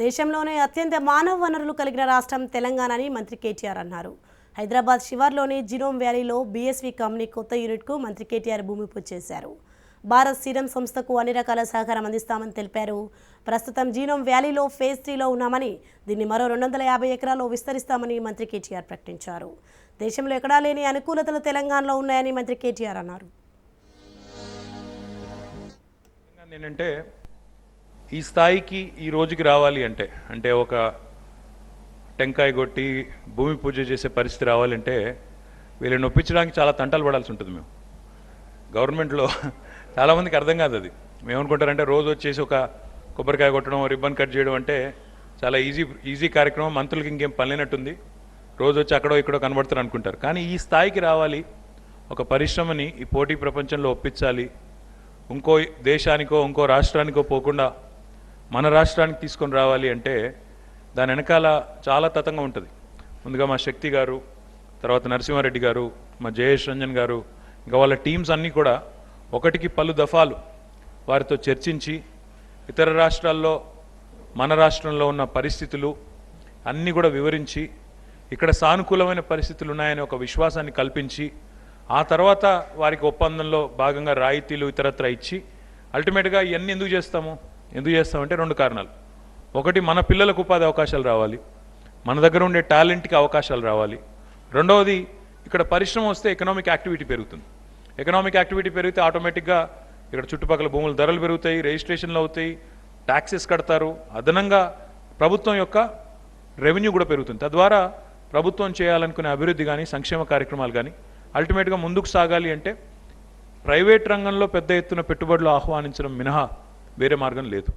దేశంలోనే అత్యంత మానవ వనరులు కలిగిన రాష్ట్రం తెలంగాణ అని మంత్రి కేటీఆర్ అన్నారు. హైదరాబాద్ శివార్లోని జినోమ్ వ్యాలీలో బీఎస్వీ కంపెనీ కొత్త యూనిట్కు మంత్రి కేటీఆర్ భూమి పూజ చేశారు. భారత్ సీరం సంస్థకు అన్ని రకాల సహకారం అందిస్తామని తెలిపారు. ప్రస్తుతం జీనోమ్ వ్యాలీలో ఫేజ్ త్రీలో ఉన్నామని దీన్ని మరో రెండు వందల యాభై ఎకరాల్లో విస్తరిస్తామని మంత్రి కేటీఆర్ ప్రకటించారు. దేశంలో ఎక్కడా లేని అనుకూలతలు తెలంగాణలో ఉన్నాయని మంత్రి కేటీఆర్ అన్నారు. ఏంటంటే ఈ స్థాయికి ఈ రోజుకి రావాలి అంటే అంటే ఒక టెంకాయ కొట్టి భూమి పూజ చేసే పరిస్థితి రావాలంటే వీళ్ళని ఒప్పించడానికి చాలా తంటాలు పడాల్సి ఉంటుంది మేము. గవర్నమెంట్లో చాలామందికి అర్థం కాదు అది. మేము అనుకుంటారంటే రోజు వచ్చేసి ఒక కొబ్బరికాయ కొట్టడం రిబ్బన్ కట్ చేయడం అంటే చాలా ఈజీ ఈజీ కార్యక్రమం మంత్రులకి ఇంకేం పనిలేనట్టుంది రోజు వచ్చి అక్కడో ఇక్కడో కనబడతారు అనుకుంటారు. కానీ ఈ స్థాయికి రావాలి ఒక పరిశ్రమని ఈ పోటీ ప్రపంచంలో ఒప్పించాలి. ఇంకో దేశానికో ఇంకో రాష్ట్రానికో పోకుండా మన రాష్ట్రానికి తీసుకొని రావాలి అంటే దాని వెనకాల చాలా తతంగా ఉంటుంది. ముందుగా మా శక్తి గారు తర్వాత నరసింహారెడ్డి గారు మా జయేష్ రంజన్ గారు ఇంకా వాళ్ళ టీమ్స్ అన్నీ కూడా ఒకటికి పలు దఫాలు వారితో చర్చించి ఇతర రాష్ట్రాల్లో మన రాష్ట్రంలో ఉన్న పరిస్థితులు అన్నీ కూడా వివరించి ఇక్కడ సానుకూలమైన పరిస్థితులు ఉన్నాయని ఒక విశ్వాసాన్ని కల్పించి ఆ తర్వాత వారికి ఒప్పందంలో భాగంగా రాయితీలు ఇతరత్ర ఇచ్చి అల్టిమేట్గా ఇవన్నీ ఎందుకు చేస్తాము? ఎందుకు చేస్తామంటే రెండు కారణాలు. ఒకటి మన పిల్లలకు ఉపాధి అవకాశాలు రావాలి. మన దగ్గర ఉండే టాలెంట్కి అవకాశాలు రావాలి. రెండవది ఇక్కడ పరిశ్రమ వస్తే ఎకనామిక్ యాక్టివిటీ పెరుగుతుంది. ఎకనామిక్ యాక్టివిటీ పెరిగితే ఆటోమేటిక్గా ఇక్కడ చుట్టుపక్కల భూముల ధరలు పెరుగుతాయి రిజిస్ట్రేషన్లు అవుతాయి ట్యాక్సెస్ కడతారు. అదనంగా ప్రభుత్వం యొక్క రెవెన్యూ కూడా పెరుగుతుంది. తద్వారా ప్రభుత్వం చేయాలనుకునే అభివృద్ధి కానీ సంక్షేమ కార్యక్రమాలు కానీ అల్టిమేట్గా ముందుకు సాగాలి అంటే ప్రైవేట్ రంగంలో పెద్ద ఎత్తున పెట్టుబడులు ఆహ్వానించడం మినహా వేరే మార్గం లేదు.